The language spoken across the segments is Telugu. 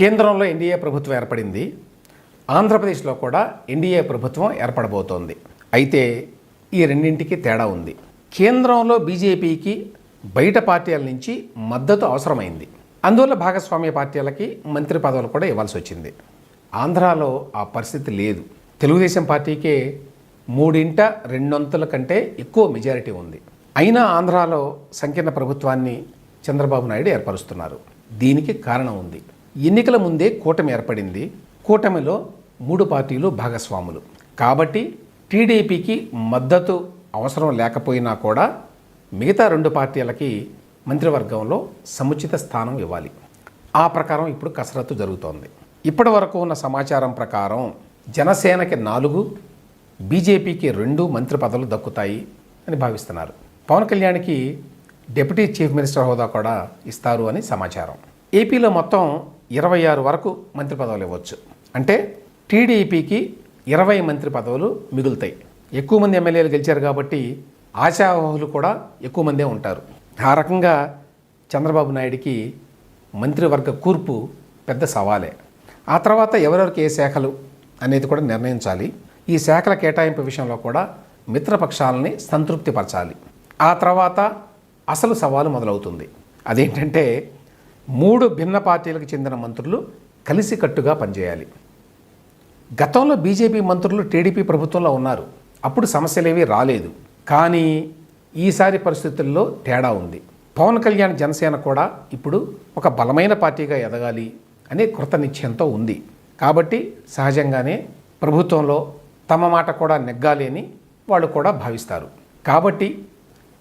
కేంద్రంలో ఎన్డీఏ ప్రభుత్వం ఏర్పడింది. ఆంధ్రప్రదేశ్లో కూడా ఎన్డీఏ ప్రభుత్వం ఏర్పడబోతోంది. అయితే ఈ రెండింటికి తేడా ఉంది. కేంద్రంలో బీజేపీకి బయట పార్టీల నుంచి మద్దతు అవసరమైంది. అందువల్ల భాగస్వామ్య పార్టీలకి మంత్రి పదవులు కూడా ఇవ్వాల్సి వచ్చింది. ఆంధ్రాలో ఆ పరిస్థితి లేదు. తెలుగుదేశం పార్టీకే మూడింట రెండొంతుల కంటే ఎక్కువ మెజారిటీ ఉంది. అయినా ఆంధ్రాలో సంకీర్ణ ప్రభుత్వాన్ని చంద్రబాబు నాయుడు ఏర్పరుస్తున్నారు. దీనికి కారణం ఉంది. ఎన్నికల ముందే కూటమి ఏర్పడింది. కూటమిలో మూడు పార్టీలు భాగస్వాములు. కాబట్టి టీడీపీకి మద్దతు అవసరం లేకపోయినా కూడా మిగతా రెండు పార్టీలకి మంత్రివర్గంలో సముచిత స్థానం ఇవ్వాలి. ఆ ప్రకారం ఇప్పుడు కసరత్తు జరుగుతోంది. ఇప్పటి వరకు ఉన్న సమాచారం ప్రకారం జనసేనకి నాలుగు బీజేపీకి రెండు మంత్రి పదవులు దక్కుతాయి అని భావిస్తున్నారు. పవన్ కళ్యాణ్కి డిప్యూటీ చీఫ్ మినిస్టర్ హోదా కూడా ఇస్తారు అని సమాచారం. ఏపీలో మొత్తం ఇరవై ఆరు వరకు మంత్రి పదవులు ఇవ్వచ్చు. అంటే టీడీపీకి ఇరవై మంత్రి పదవులు మిగులుతాయి. ఎక్కువ మంది ఎమ్మెల్యేలు గెలిచారు కాబట్టి ఆశావాహులు కూడా ఎక్కువ మందే ఉంటారు. ఆ రకంగా చంద్రబాబు నాయుడికి మంత్రివర్గ కూర్పు పెద్ద సవాలే. ఆ తర్వాత ఎవరెవరికి ఏ శాఖలు అనేది కూడా నిర్ణయించాలి. ఈ శాఖల కేటాయింపు విషయంలో కూడా మిత్రపక్షాలని సంతృప్తిపరచాలి. ఆ తర్వాత అసలు సవాలు మొదలవుతుంది. అదేంటంటే మూడు భిన్న పార్టీలకు చెందిన మంత్రులు కలిసికట్టుగా పనిచేయాలి. గతంలో బీజేపీ మంత్రులు టీడీపీ ప్రభుత్వంలో ఉన్నారు. అప్పుడు సమస్యలేవీ రాలేదు. కానీ ఈసారి పరిస్థితుల్లో తేడా ఉంది. పవన్ కళ్యాణ్ జనసేన కూడా ఇప్పుడు ఒక బలమైన పార్టీగా ఎదగాలి అనే కృత నిశ్చయంతో ఉంది. కాబట్టి సహజంగానే ప్రభుత్వంలో తమ మాట కూడా నెగ్గాలి అని వాళ్ళు కూడా భావిస్తారు. కాబట్టి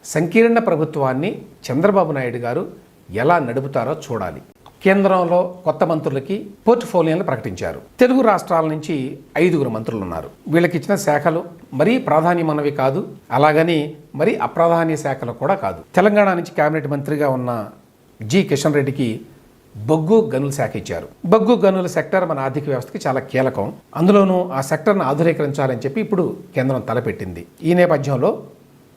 సంకీర్ణ ప్రభుత్వాన్ని చంద్రబాబు నాయుడు గారు ఎలా నడుపుతారో చూడాలి. కేంద్రంలో కొత్త మంత్రులకి పోర్ట్ఫోలియోలు ప్రకటించారు. తెలుగు రాష్ట్రాల నుంచి ఐదుగురు మంత్రులు ఉన్నారు వీళ్ళకి ఇచ్చిన శాఖలు మరీ ప్రాధాన్యమైనవి కాదు అలాగని మరీ అప్రాధాన్య శాఖలు కూడా కాదు. తెలంగాణ నుంచి కేబినెట్ మంత్రిగా ఉన్న జి కిషన్ రెడ్డికి బొగ్గు గనుల శాఖ ఇచ్చారు. బొగ్గు గనుల సెక్టర్ మన ఆర్థిక వ్యవస్థకి చాలా కీలకం. అందులోనూ ఆ సెక్టర్ను ఆధునీకరించాలని చెప్పి ఇప్పుడు కేంద్రం తలపెట్టింది. ఈ నేపథ్యంలో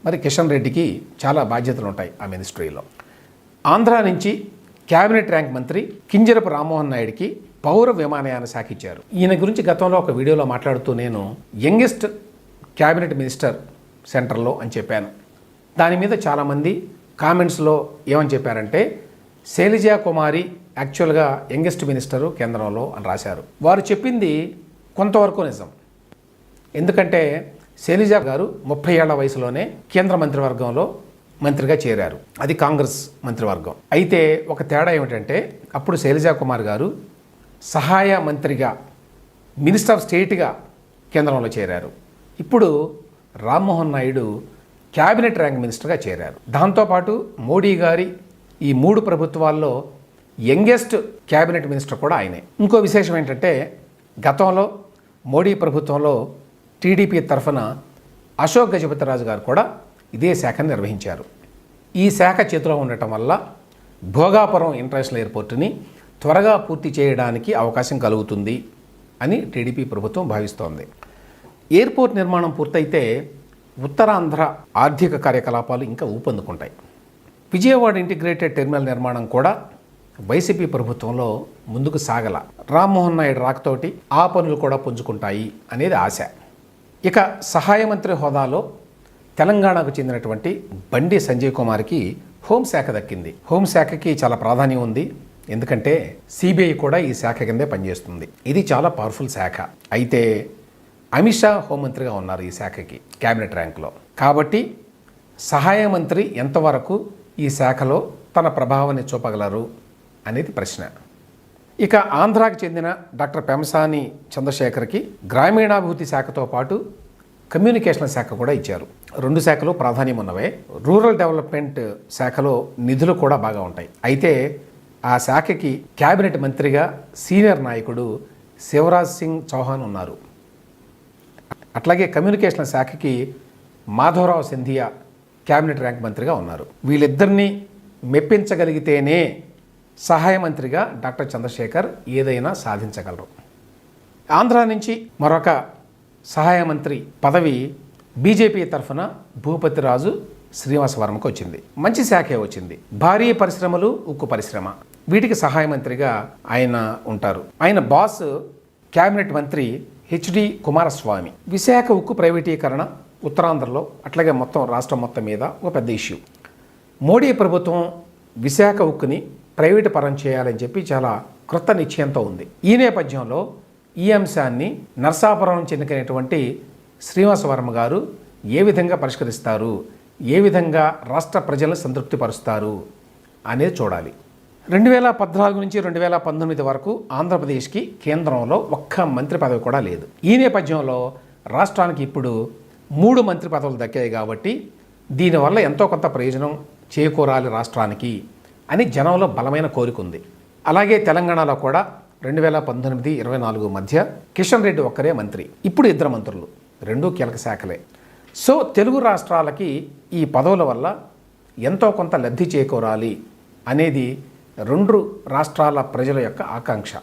మరి కిషన్ రెడ్డికి చాలా బాధ్యతలు ఉంటాయి ఆ మినిస్ట్రీలో. ఆంధ్ర నుంచి క్యాబినెట్ ర్యాంక్ మంత్రి కింజరపు రామ్మోహన్ నాయుడికి పౌర విమానయాన శాఖ ఇచ్చారు. ఈయన గురించి గతంలో ఒక వీడియోలో మాట్లాడుతూ నేను యంగెస్ట్ క్యాబినెట్ మినిస్టర్ సెంటర్లో అని చెప్పాను. దాని మీద చాలామంది కామెంట్స్లో ఏమని చెప్పారంటే శైలజా కుమారి యాక్చువల్గా యంగెస్ట్ మినిస్టరు కేంద్రంలో అని రాశారు. వారు చెప్పింది కొంతవరకు నిజం. ఎందుకంటే శైలజ గారు ముప్పై ఏళ్ళ వయసులోనే కేంద్ర మంత్రివర్గంలో మంత్రిగా చేరారు. అది కాంగ్రెస్ మంత్రివర్గం. అయితే ఒక తేడా ఏమిటంటే అప్పుడు శైలజా కుమార్ గారు సహాయ మంత్రిగా మినిస్టర్ ఆఫ్ స్టేట్గా కేంద్రంలో చేరారు. ఇప్పుడు రామ్మోహన్ నాయుడు క్యాబినెట్ ర్యాంక్ మినిస్టర్గా చేరారు. దాంతోపాటు మోడీ గారి ఈ మూడు ప్రభుత్వాల్లో యంగెస్ట్ క్యాబినెట్ మినిస్టర్ కూడా ఆయనే. ఇంకో విశేషం ఏంటంటే గతంలో మోడీ ప్రభుత్వంలో టీడీపీ తరఫున అశోక్ గజపతిరాజు గారు కూడా ఇదే శాఖను నిర్వహించారు. ఈ శాఖ చేతిలో ఉండటం వల్ల భోగాపురం ఇంటర్నేషనల్ ఎయిర్పోర్టుని త్వరగా పూర్తి చేయడానికి అవకాశం కలుగుతుంది అని టీడీపీ ప్రభుత్వం భావిస్తోంది. ఎయిర్పోర్ట్ నిర్మాణం పూర్తయితే ఉత్తరాంధ్ర ఆర్థిక కార్యకలాపాలు ఇంకా ఊపందుకుంటాయి. విజయవాడ ఇంటిగ్రేటెడ్ టెర్మినల్ నిర్మాణం కూడా వైసీపీ ప్రభుత్వంలో ముందుకు సాగల రామ్మోహన్ నాయుడు రాకతోటి ఆ పనులు కూడా పుంజుకుంటాయి అనేది ఆశ. ఇక సహాయ మంత్రి హోదాలో తెలంగాణకు చెందినటువంటి బండి సంజయ్ కుమార్కి హోంశాఖ దక్కింది. హోంశాఖకి చాలా ప్రాధాన్యం ఉంది. ఎందుకంటే సిబిఐ కూడా ఈ శాఖ కిందే పనిచేస్తుంది. ఇది చాలా పవర్ఫుల్ శాఖ. అయితే అమిత్ షా హోంమంత్రిగా ఉన్నారు ఈ శాఖకి క్యాబినెట్ ర్యాంక్లో కాబట్టి సహాయ మంత్రి ఎంతవరకు ఈ శాఖలో తన ప్రభావాన్ని చూపగలరు అనేది ప్రశ్న. ఇక ఆంధ్రాకి చెందిన డాక్టర్ పెమసాని చంద్రశేఖర్కి గ్రామీణాభివృద్ధి శాఖతో పాటు కమ్యూనికేషన్ శాఖ కూడా ఇచ్చారు. రెండు శాఖలు ప్రాధాన్యం ఉన్నవే. రూరల్ డెవలప్మెంట్ శాఖలో నిధులు కూడా బాగా ఉంటాయి. అయితే ఆ శాఖకి క్యాబినెట్ మంత్రిగా సీనియర్ నాయకుడు శివరాజ్ సింగ్ చౌహాన్ ఉన్నారు. అట్లాగే కమ్యూనికేషన్ శాఖకి మాధవరావు సింధియా క్యాబినెట్ ర్యాంక్ మంత్రిగా ఉన్నారు. వీళ్ళిద్దరినీ మెప్పించగలిగితేనే సహాయ మంత్రిగా డాక్టర్ చంద్రశేఖర్ ఏదైనా సాధించగలరు. ఆంధ్ర నుంచి మరొక సహాయ మంత్రి పదవి బీజేపీ తరఫున భూపతిరాజు శ్రీనివాస వర్మకు వచ్చింది. మంచి శాఖే వచ్చింది. భారీ పరిశ్రమలు ఉక్కు పరిశ్రమ. వీటికి సహాయ మంత్రిగా ఆయన ఉంటారు. ఆయన బాస్ కేబినెట్ మంత్రి హెచ్డి కుమారస్వామి. విశాఖ ఉక్కు ప్రైవేటీకరణ ఉత్తరాంధ్రలో అట్లాగే మొత్తం రాష్ట్రం మొత్తం మీద ఒక పెద్ద ఇష్యూ. మోడీ ప్రభుత్వం విశాఖ ఉక్కుని ప్రైవేటు పరం చేయాలని చెప్పి చాలా కృత నిశ్చయంతో ఉంది. ఈ నేపథ్యంలో ఈ అంశాన్ని నర్సాపురం చెందినటువంటి శ్రీనివాసవర్మ గారు ఏ విధంగా పరిష్కరిస్తారు? ఏ విధంగా రాష్ట్ర ప్రజలను సంతృప్తిపరుస్తారు అనేది చూడాలి. రెండు వేల పద్నాలుగు నుంచి రెండు వేల పంతొమ్మిది వరకు ఆంధ్రప్రదేశ్కి కేంద్రంలో ఒక్క మంత్రి పదవి కూడా లేదు. ఈ నేపథ్యంలో రాష్ట్రానికి ఇప్పుడు మూడు మంత్రి పదవులు దక్కాయి కాబట్టి దీనివల్ల ఎంతో కొంత ప్రయోజనం చేకూరాలి రాష్ట్రానికి అని జనంలో బలమైన కోరిక ఉంది. అలాగే తెలంగాణలో కూడా రెండు వేల పంతొమ్మిది ఇరవై నాలుగు మధ్య కిషన్ రెడ్డి ఒక్కరే మంత్రి. ఇప్పుడు ఇద్దరు మంత్రులు. రెండూ కీలక శాఖలే. సో తెలుగు రాష్ట్రాలకి ఈ పదవుల వల్ల ఎంతో కొంత లబ్ధి చేకూరాలి అనేది రెండు రాష్ట్రాల ప్రజల యొక్క ఆకాంక్ష.